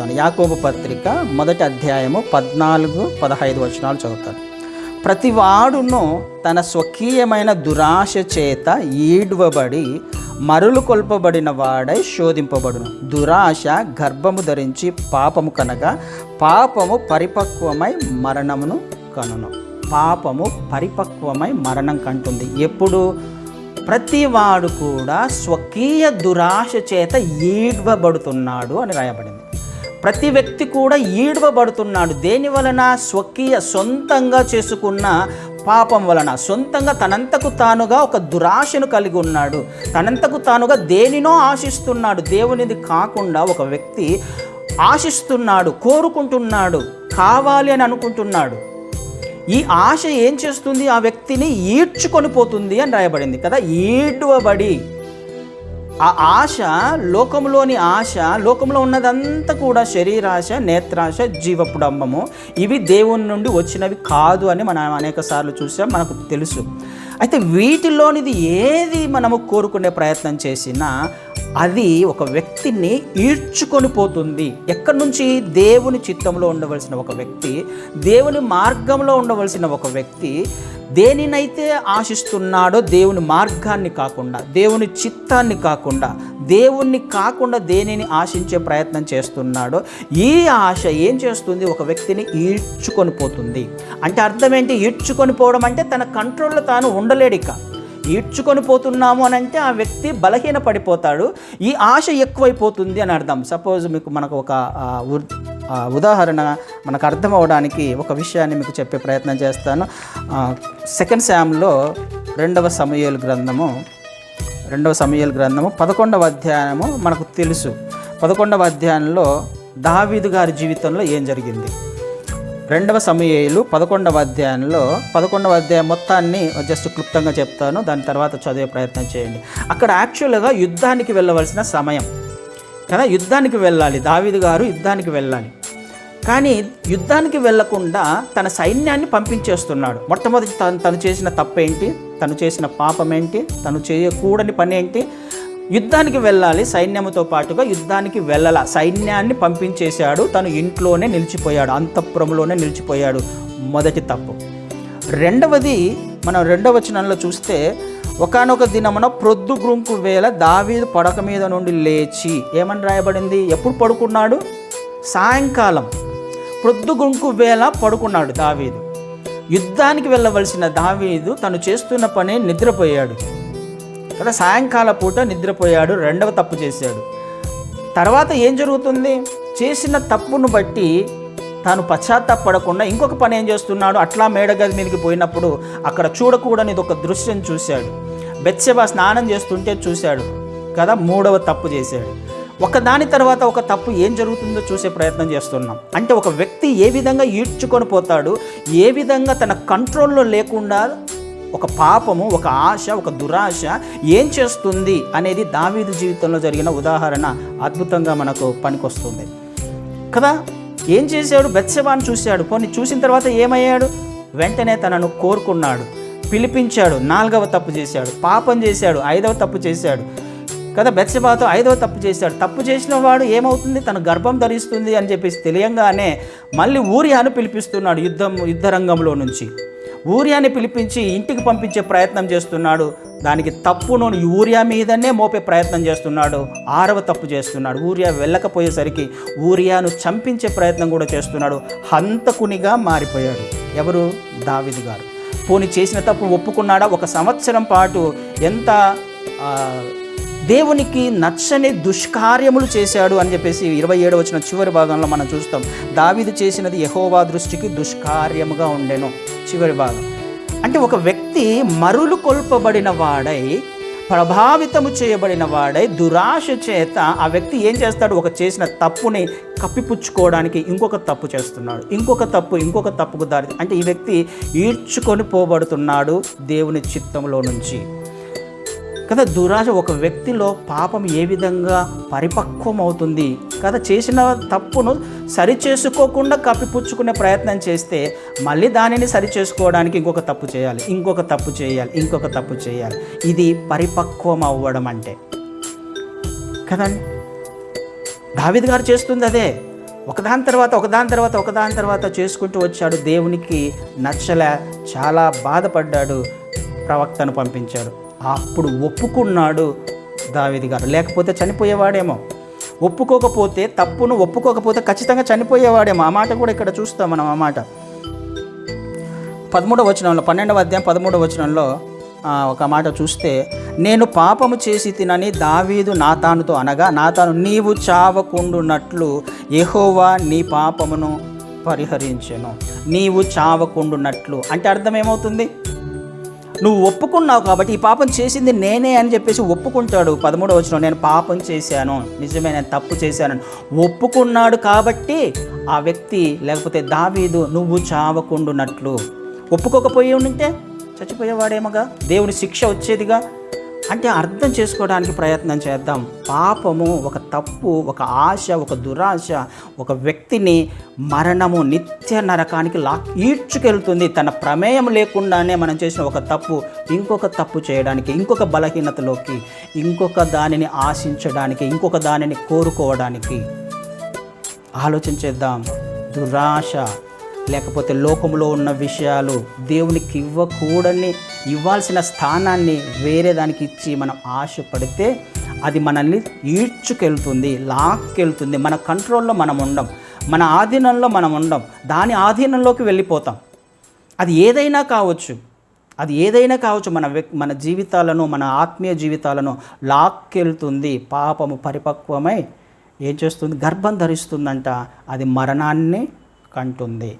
చదువుతాను. యాకోబు పత్రిక మొదటి అధ్యాయము పద్నాలుగు పదహైదు వచనాలు చదువుతాను. ప్రతివాడును తన స్వకీయమైన దురాశ చేత ఈడ్వబడి మరులు కొల్పబడిన వాడై శోధింపబడును. దురాశ గర్భము ధరించి పాపము కనగా పాపము పరిపక్వమై మరణమును కనును. పాపము పరిపక్వమై మరణం కంటుంది. ఎప్పుడు? ప్రతివాడు కూడా స్వకీయ దురాశ చేత ఈడ్వబడుతున్నాడు అని రాయబడింది. ప్రతి వ్యక్తి కూడా ఈడ్వబడుతున్నాడు. దేని వలన? స్వకీయ సొంతంగా చేసుకున్న పాపం వలన. సొంతంగా తనంతకు తానుగా ఒక దురాశను కలిగి ఉన్నాడు. తనంతకు తానుగా దేనినో ఆశిస్తున్నాడు. దేవునిది కాకుండా ఒక వ్యక్తి ఆశిస్తున్నాడు కోరుకుంటున్నాడు కావాలి అని అనుకుంటున్నాడు. ఈ ఆశ ఏం చేస్తుంది? ఆ వ్యక్తిని ఈడ్చుకొని పోతుంది అని రాయబడింది కదా? ఈడ్వబడి. ఆ ఆశ లోకంలోని ఆశ లోకంలో ఉన్నదంతా కూడా శరీరాశ నేత్రాశ జీవపుడంబము. ఇవి దేవుని నుండి వచ్చినవి కాదు అని మనం అనేక సార్లు చూసాం మనకు తెలుసు. అయితే వీటిలోనిది ఏది మనము కోరుకునే ప్రయత్నం చేసినా అది ఒక వ్యక్తిని ఈడ్చుకొని పోతుంది. ఎక్కడి నుంచి? దేవుని చిత్తంలో ఉండవలసిన ఒక వ్యక్తి దేవుని మార్గంలో ఉండవలసిన ఒక వ్యక్తి దేనినైతే ఆశిస్తున్నాడో దేవుని మార్గాన్ని కాకుండా దేవుని చిత్తాన్ని కాకుండా దేవుణ్ణి కాకుండా దేనిని ఆశించే ప్రయత్నం చేస్తున్నాడో ఈ ఆశ ఏం చేస్తుంది? ఒక వ్యక్తిని ఈడ్చుకొని పోతుంది. అంటే అర్థం ఏంటి? ఈడ్చుకొని పోవడం అంటే తన కంట్రోల్లో తాను ఉండలేడిక ఈడ్చుకొని పోతున్నాము అని అంటే ఆ వ్యక్తి బలహీన పడిపోతాడు ఈ ఆశ ఎక్కువైపోతుంది అని అర్థం. సపోజ్ మీకు మనకు ఒక ఉదాహరణ మనకు అర్థం అవడానికి ఒక విషయాన్ని మీకు చెప్పే ప్రయత్నం చేస్తాను. సెకండ్ శామ్లో రెండవ సమయలు గ్రంథము రెండవ సమయలు గ్రంథము పదకొండవ అధ్యాయము మనకు తెలుసు. పదకొండవ అధ్యాయంలో దావీదు గారి జీవితంలో ఏం జరిగింది? రెండవ సమయలు పదకొండవ అధ్యాయంలో పదకొండవ అధ్యాయం మొత్తాన్ని జస్ట్ క్లుప్తంగా చెప్తాను దాని తర్వాత చదివే ప్రయత్నం చేయండి. అక్కడ యాక్చువల్గా యుద్ధానికి వెళ్ళవలసిన సమయం. కదా యుద్ధానికి వెళ్ళాలి. దావీదు గారు యుద్ధానికి వెళ్ళాలి. కానీ యుద్ధానికి వెళ్ళకుండా తన సైన్యాన్ని పంపించేస్తున్నాడు. మొట్టమొదటి తను తను చేసిన తప్పేంటి? తను చేసిన పాపం ఏంటి తను చేయకూడని పని ఏంటి యుద్ధానికి వెళ్ళాలి సైన్యముతో పాటుగా యుద్ధానికి వెళ్ళాల. సైన్యాన్ని పంపించేశాడు తను ఇంట్లోనే నిలిచిపోయాడు అంతఃపురంలోనే నిలిచిపోయాడు. మొదటి తప్పు. రెండవది మనం రెండవ వచనంలో చూస్తే ఒకానొక దినమున ప్రొద్దు గ్రుంకు వేళ దావీదు పడక మీద నుండి లేచి ఏమని రాయబడింది? ఎప్పుడు పడుకున్నాడు? సాయంకాలం. ప్రొద్దు గుంకు వేళ పడుకున్నాడు దావీదు. యుద్ధానికి వెళ్ళవలసిన దావీదు తను చేస్తున్న పని నిద్రపోయాడు. కదా సాయంకాల పూట నిద్రపోయాడు రెండవ తప్పు చేశాడు. తర్వాత ఏం జరుగుతుంది? చేసిన తప్పును బట్టి తాను పశ్చాత్తాపడకుండా ఇంకొక పని ఏం చేస్తున్నాడు? అట్లా మేడగది మీదకి పోయినప్పుడు అక్కడ చూడకూడని ఒక దృశ్యం చూశాడు. బెత్సెబా స్నానం చేస్తుంటే చూశాడు. కదా మూడవ తప్పు చేశాడు. ఒకదాని తర్వాత ఒక తప్పు ఏం జరుగుతుందో చూసే ప్రయత్నం చేస్తున్నాం. అంటే ఒక వ్యక్తి ఏ విధంగా ఈడ్చుకొని పోతాడు ఏ విధంగా తన కంట్రోల్లో లేకుండా ఒక పాపము ఒక ఆశ ఒక దురాశ ఏం చేస్తుంది అనేది దావీదు జీవితంలో జరిగిన ఉదాహరణ అద్భుతంగా మనకు పనికొస్తుంది. కదా? ఏం చేశాడు? బెత్సవాన్ని చూశాడు. పోనీ చూసిన తర్వాత ఏమయ్యాడు? వెంటనే తనను కోరుకున్నాడు. పిలిపించాడు. నాలుగవ తప్పు చేశాడు. పాపం చేశాడు. ఐదవ తప్పు చేశాడు. కదా బెత్సబాతో ఐదవ తప్పు చేశాడు. తప్పు చేసిన వాడు ఏమవుతుంది? తన గర్భం ధరిస్తుంది అని చెప్పేసి తెలియంగానే మళ్ళీ ఊరియాను పిలిపిస్తున్నాడు యుద్ధం యుద్ధ రంగంలో నుంచి. ఊరియాని పిలిపించి ఇంటికి పంపించే ప్రయత్నం చేస్తున్నాడు. దానికి తప్పును ఊరియా మీదనే మోపే ప్రయత్నం చేస్తున్నాడు. ఆరవ తప్పు చేస్తున్నాడు. ఊరియా వెళ్ళకపోయేసరికి ఊరియాను చంపించే ప్రయత్నం కూడా చేస్తున్నాడు. హంతకునిగా మారిపోయాడు. ఎవరు? దావిది గారు. పోని చేసిన తప్పు ఒప్పుకున్నాడా? ఒక సంవత్సరం పాటు ఎంత దేవునికి నచ్చని దుష్కార్యములు చేశాడు అని చెప్పేసి ఇరవై ఏడు వచ్చిన చివరి భాగంలో మనం చూస్తాం. దావీదు చేసినది యహోవా దృష్టికి దుష్కార్యముగా ఉండెను. చివరి భాగం. అంటే ఒక వ్యక్తి మరులు కొల్పబడిన వాడై ప్రభావితము చేయబడిన వాడై దురాశ చేత ఆ వ్యక్తి ఏం చేస్తాడు? ఒక చేసిన తప్పుని కప్పిపుచ్చుకోవడానికి ఇంకొక తప్పు చేస్తున్నాడు. ఇంకొక తప్పు ఇంకొక తప్పుకు దారి అంటే ఈ వ్యక్తి ఈడ్చుకొని పోబడుతున్నాడు దేవుని చిత్తంలో నుంచి. కదా దురాశ ఒక వ్యక్తిలో పాపం ఏ విధంగా పరిపక్వం అవుతుంది కదా చేసిన తప్పును సరిచేసుకోకుండా కప్పిపుచ్చుకునే ప్రయత్నం చేస్తే మళ్ళీ దానిని సరిచేసుకోవడానికి ఇంకొక తప్పు చేయాలి. ఇంకొక తప్పు చేయాలి. ఇంకొక తప్పు చేయాలి. ఇది పరిపక్వం అవ్వడం అంటే. కదండి? దావిద్ గారు చేస్తుంది అదే. ఒకదాని తర్వాత ఒకదాని తర్వాత ఒకదాని తర్వాత చేసుకుంటూ వచ్చాడు. దేవునికి నచ్చలే చాలా బాధపడ్డాడు. ప్రవక్తను పంపించాడు. అప్పుడు ఒప్పుకున్నాడు దావిది గారు. లేకపోతే చనిపోయేవాడేమో. ఒప్పుకోకపోతే తప్పును ఒప్పుకోకపోతే ఖచ్చితంగా చనిపోయేవాడేమో. ఆ మాట కూడా ఇక్కడ చూస్తాం మనం ఆ మాట. పదమూడవ వచనంలో పన్నెండవ అధ్యాయం పదమూడవ వచనంలో ఒక మాట చూస్తే నేను పాపము చేసి తినని దావీదు నాతానుతో అనగా నాతాను నీవు చావకుండునట్లు ఎహోవా నీ పాపమును పరిహరించెను. నీవు చావకుండునట్లు. అంటే అర్థం ఏమవుతుంది? నువ్వు ఒప్పుకున్నావు కాబట్టి ఈ పాపం చేసింది నేనే అని చెప్పేసి ఒప్పుకుంటాడు పదమూడవ వచ్చిన నేను పాపం చేశాను. నిజమే నేను తప్పు చేశాను. ఒప్పుకున్నాడు కాబట్టి ఆ వ్యక్తి లేకపోతే దావీదు నువ్వు చావకుండునట్లు. ఒప్పుకోకపోయి ఉంటే చచ్చిపోయేవాడేమోగా? దేవుని శిక్ష వచ్చేదిగా? అంటే అర్థం చేసుకోవడానికి ప్రయత్నం చేద్దాం. పాపము ఒక తప్పు ఒక ఆశ ఒక దురాశ ఒక వ్యక్తిని మరణము నిత్య నరకానికి లా ఈడ్చుకెళ్తుంది. తన ప్రమేయం లేకుండానే మనం చేసిన ఒక తప్పు ఇంకొక తప్పు చేయడానికి ఇంకొక బలహీనతలోకి ఇంకొక దానిని ఆశించడానికి ఇంకొక దానిని కోరుకోవడానికి. ఆలోచించేద్దాం దురాశ లేకపోతే లోకంలో ఉన్న విషయాలు దేవునికి ఇవ్వకూడని ఇవ్వాల్సిన స్థానాన్ని వేరే దానికి ఇచ్చి మనం ఆశపడితే అది మనల్ని ఈడ్చుకెళ్తుంది లాక్కెళ్తుంది. మన కంట్రోల్లో మనం ఉండం మన ఆధీనంలో మనం ఉండం దాని ఆధీనంలోకి వెళ్ళిపోతాం. అది ఏదైనా కావచ్చు. అది ఏదైనా కావచ్చు. మన వ్యక్ మన జీవితాలను మన ఆత్మీయ జీవితాలను లాక్కెళ్తుంది. పాపము పరిపక్వమై ఏం చేస్తుంది? గర్భం ధరిస్తుందంట. అది మరణాన్ని కంటుంది.